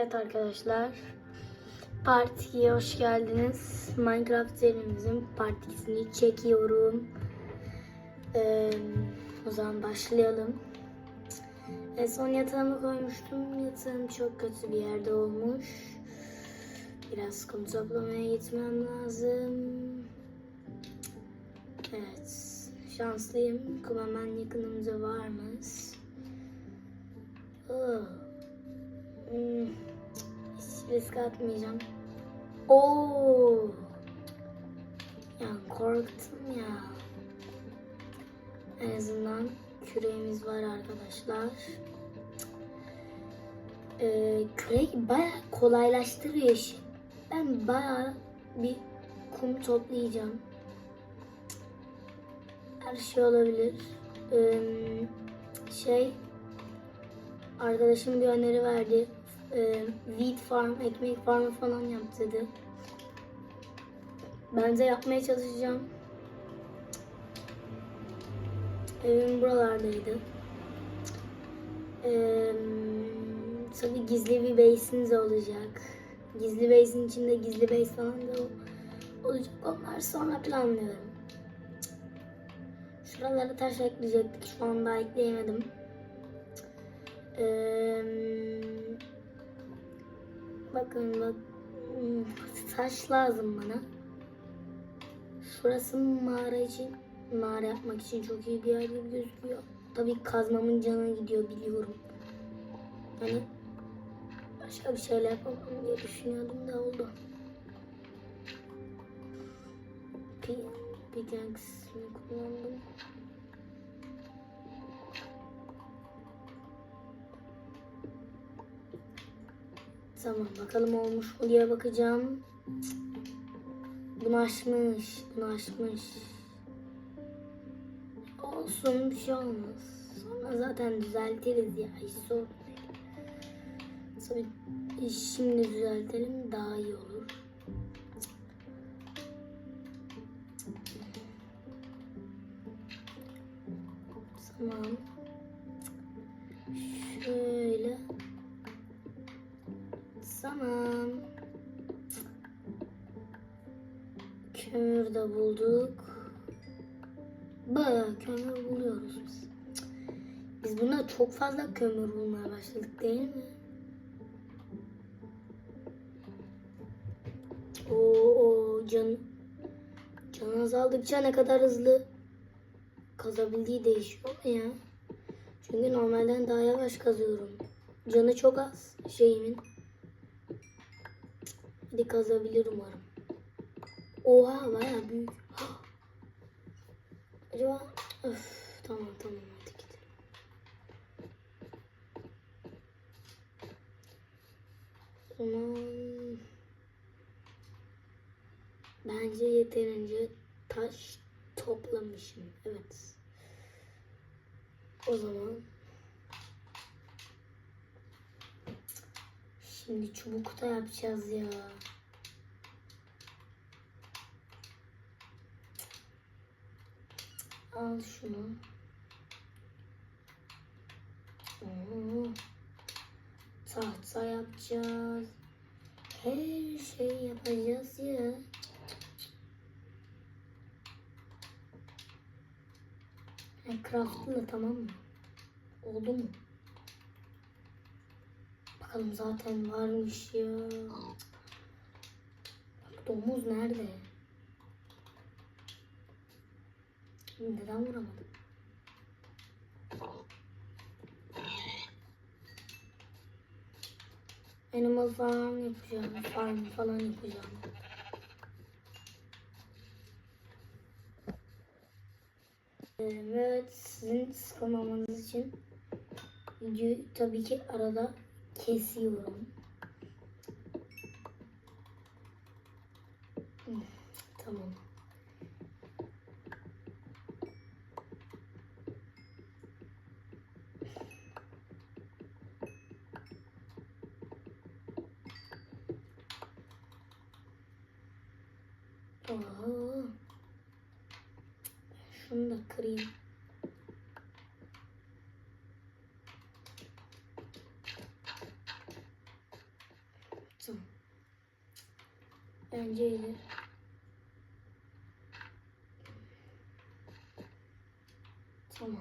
Evet arkadaşlar. Part 2'ye hoş geldiniz. Minecraft serimizin part 2'sini çekiyorum. Ee, o zaman başlayalım. En son yatağımı koymuştum. Yatağım çok kötü bir yerde olmuş. Biraz kum toplamaya gitmem lazım. Evet. Şanslıyım. Kum hemen yakınımıza varmış. Risk atmayacağım. Oo. Ya korktum ya. En azından küreğimiz var arkadaşlar. Ee, kürek baya kolaylaştırıyor işi. Ben baya bir kum toplayacağım. Her şey olabilir. Ee, şey Arkadaşım bir öneri verdi. Ee, wheat farm, ekmek farmı falan yap dedi. Ben de yapmaya çalışacağım. Evim buralardaydı. Ee, tabii gizli bir base'iniz olacak. Gizli base'in içinde gizli base falan da olacak. Onlar sonra planlıyorum. Şuralara taş ekleyecektik. Şu anda ekleyemedim. Ee, bakın bak hmm, taş lazım bana. Şurası mağara için mağara yapmak için çok iyi bir yer gibi gözüküyor. Tabii kazmamın canı gidiyor biliyorum. Hani başka bir şeyler yapamam diye düşünüyordum da oldu. Pickaxe'ini kullandım. Tamam bakalım olmuş mu diye bakacağım. Bunu aşmış, bunu aşmış. Olsun bir şey olmaz. Sonra zaten düzeltiriz ya hiç sorun değil. Tabii şimdi düzeltelim daha iyi olur. Tamam. Şöyle. Tamam. Kömür de bulduk. Bayağı kömür buluyoruz biz. Biz buna çok fazla kömür bulmaya başladık değil mi? Oo, can can azaldıkça ne kadar hızlı kazabildiği değişiyor mu ya? Çünkü normalden daha yavaş kazıyorum. Canı çok az şeyimin. Hadi kazabilir umarım. Oha baya büyük. Acaba öf, tamam tamam hadi gidelim. O zaman bence yeterince taş toplamışım. Evet. O zaman Şimdi çubuk da yapacağız ya. Al şunu. Oo. Tahta yapacağız. Her şey yapacağız ya. Ha, craft'ın da tamam mı? Oldu mu? Bakalım zaten varmış ya. Domuz nerede? Neden vuramadım? Animal falan yapacağım. Farm falan yapacağım. Evet, sizin sıkılmamanız için videoyu tabii ki arada kesiyorum. Tamam. Oho. Şunu da kırayım. Bence iyidir. Tamam.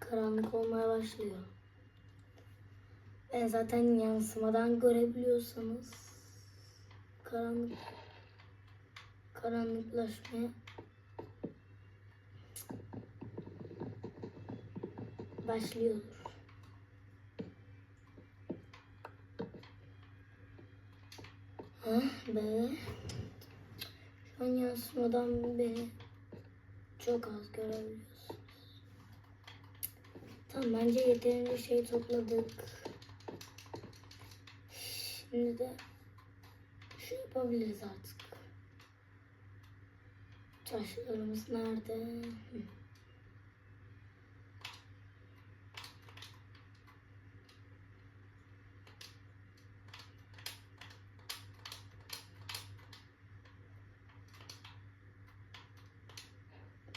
Karanlık olmaya başlıyor. Ben zaten yansımadan görebiliyorsanız karanlık karanlıklaşmaya başlıyordur. Ah be. Şu an yansımadan beni çok az görebiliyorsunuz. Tamam bence yeterince şey topladık. Şimdi de şu yapabiliriz artık. Taşlarımız nerede? Hı.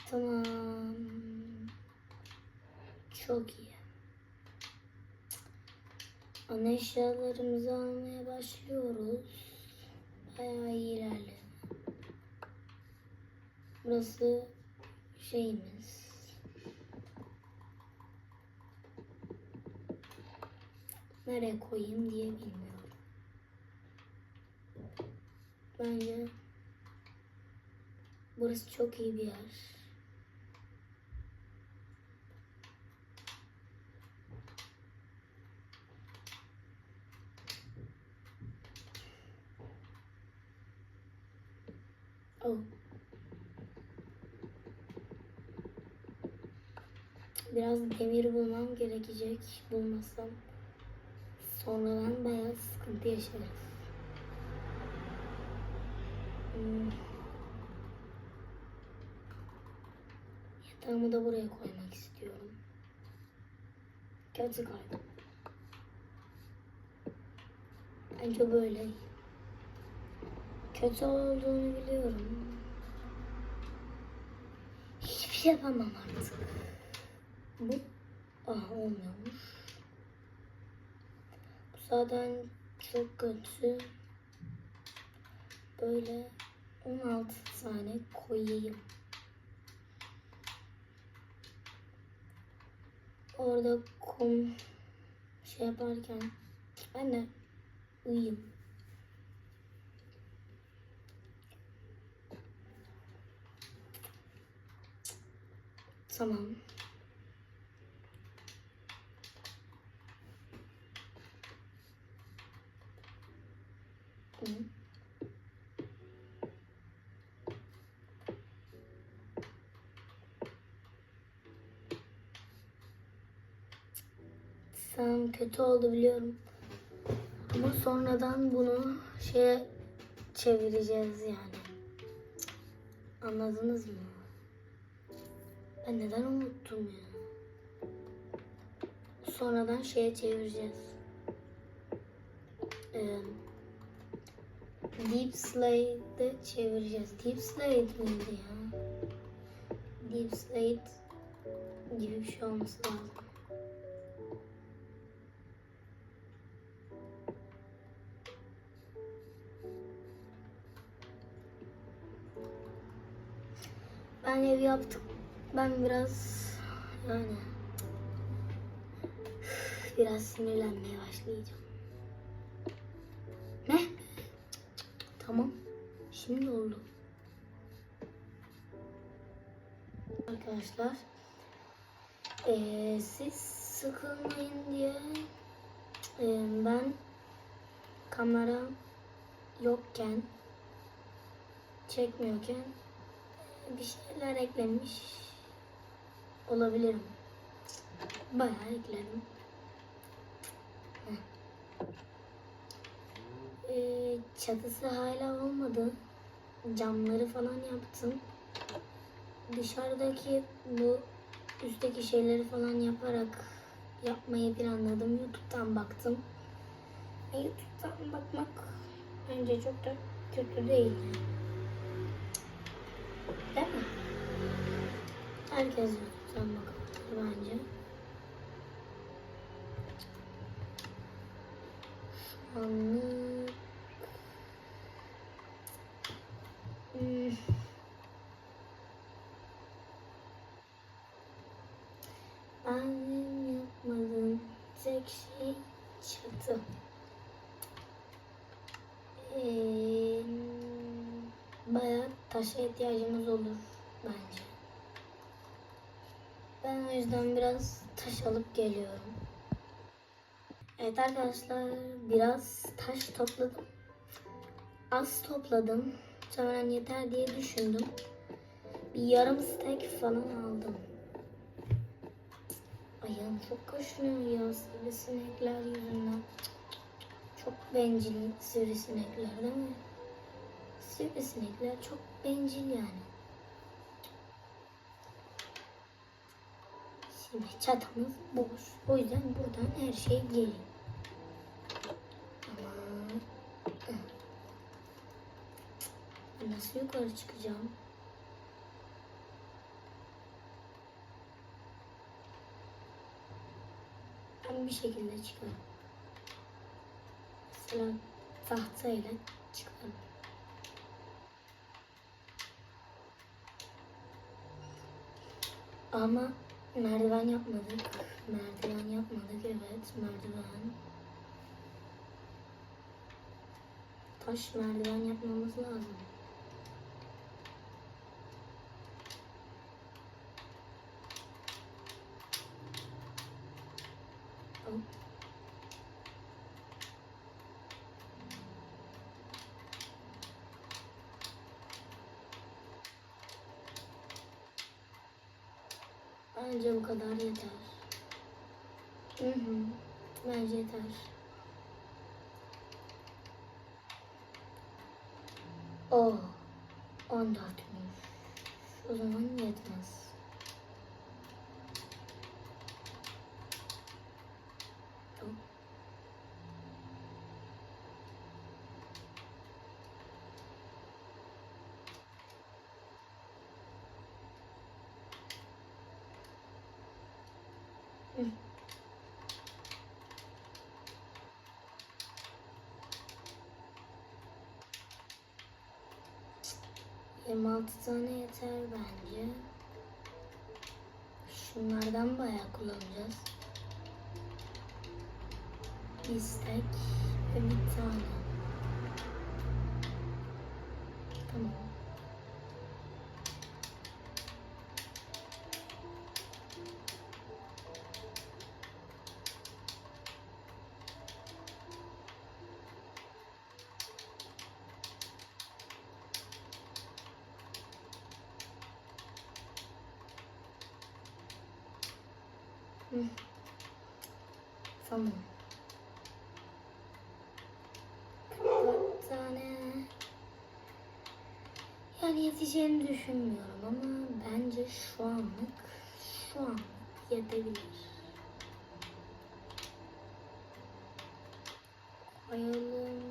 Tamam. Çok iyi. Ana eşyalarımızı almaya başlıyoruz. Bayağı iyi ilerledi. Burası şeyimiz. Nereye koyayım diye bilmiyorum. Bence burası çok iyi bir yer. Biraz demir bulmam gerekecek. Bulmasam sonradan bayağı sıkıntı yaşarız. Hmm. Yatağımı da buraya koymak istiyorum. Kötü kaldım. Bence böyle. Kötü olduğunu biliyorum. Hiçbir şey yapamam artık. Bu ah olmuyormuş. Bu zaten çok kötü. Böyle 16 tane koyayım. Orada kum şey yaparken ben de uyuyayım. Hı. Tamam kötü oldu biliyorum. Ama sonradan bunu şeye çevireceğiz yani. Anladınız mı? Ben neden unuttum ya? Sonradan şeye çevireceğiz. Ee, Deep Slate'de çevireceğiz. Deep Slate miydi ya? Deep Slate gibi bir şey olması lazım. Ben ev yaptık. Ben biraz yani biraz sinirlenmeye başlayacağım. Ne? Tamam. Şimdi oldu. Arkadaşlar eee, siz sıkılmayın diye eee, ben kamera yokken çekmiyorken bir şeyler eklemiş olabilirim. Bayağı ekledim. Heh. Ee, çatısı hala olmadı. Camları falan yaptım. Dışarıdaki bu üstteki şeyleri falan yaparak yapmayı planladım. YouTube'dan baktım. E, YouTube'dan bakmak bence çok da kötü değil. Değil mi? Herkes YouTube'dan bakabilir bence. Şu anlık Hmm. Benim yapmadığım tek şey çatı. Ee, bayağı taşa ihtiyacımız olur bence. Ben o yüzden biraz taş alıp geliyorum. Evet arkadaşlar biraz taş topladım. Az topladım. Muhtemelen yeter diye düşündüm. Bir yarım stek falan aldım. Ayağım çok kaşınıyor ya sivrisinekler yüzünden. Çok bencil sivrisinekler değil mi? Sivrisinekler çok bencil yani. Şimdi çatamız boş. O yüzden buradan her şey ben nasıl yukarı çıkacağım? Ben bir şekilde çıkarım. Mesela tahtayla çıkarım. Ama merdiven yapmadık. Merdiven yapmadık evet merdiven. Taş merdiven yapmamız lazım. Oh, 14 miymiş? O zaman yetmez. Yok. Hmm. 26 tane yeter bence. Şunlardan bayağı kullanacağız. İstek ve bir tane. Tamam. Tane. Yani yeteceğini düşünmüyorum ama bence şu anlık şu anlık yetebilir. Koyalım.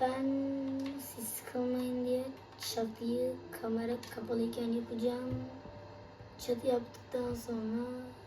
Ben siz sıkılmayın diye çatıyı kamera kapalıyken yapacağım. Çatı yaptıktan sonra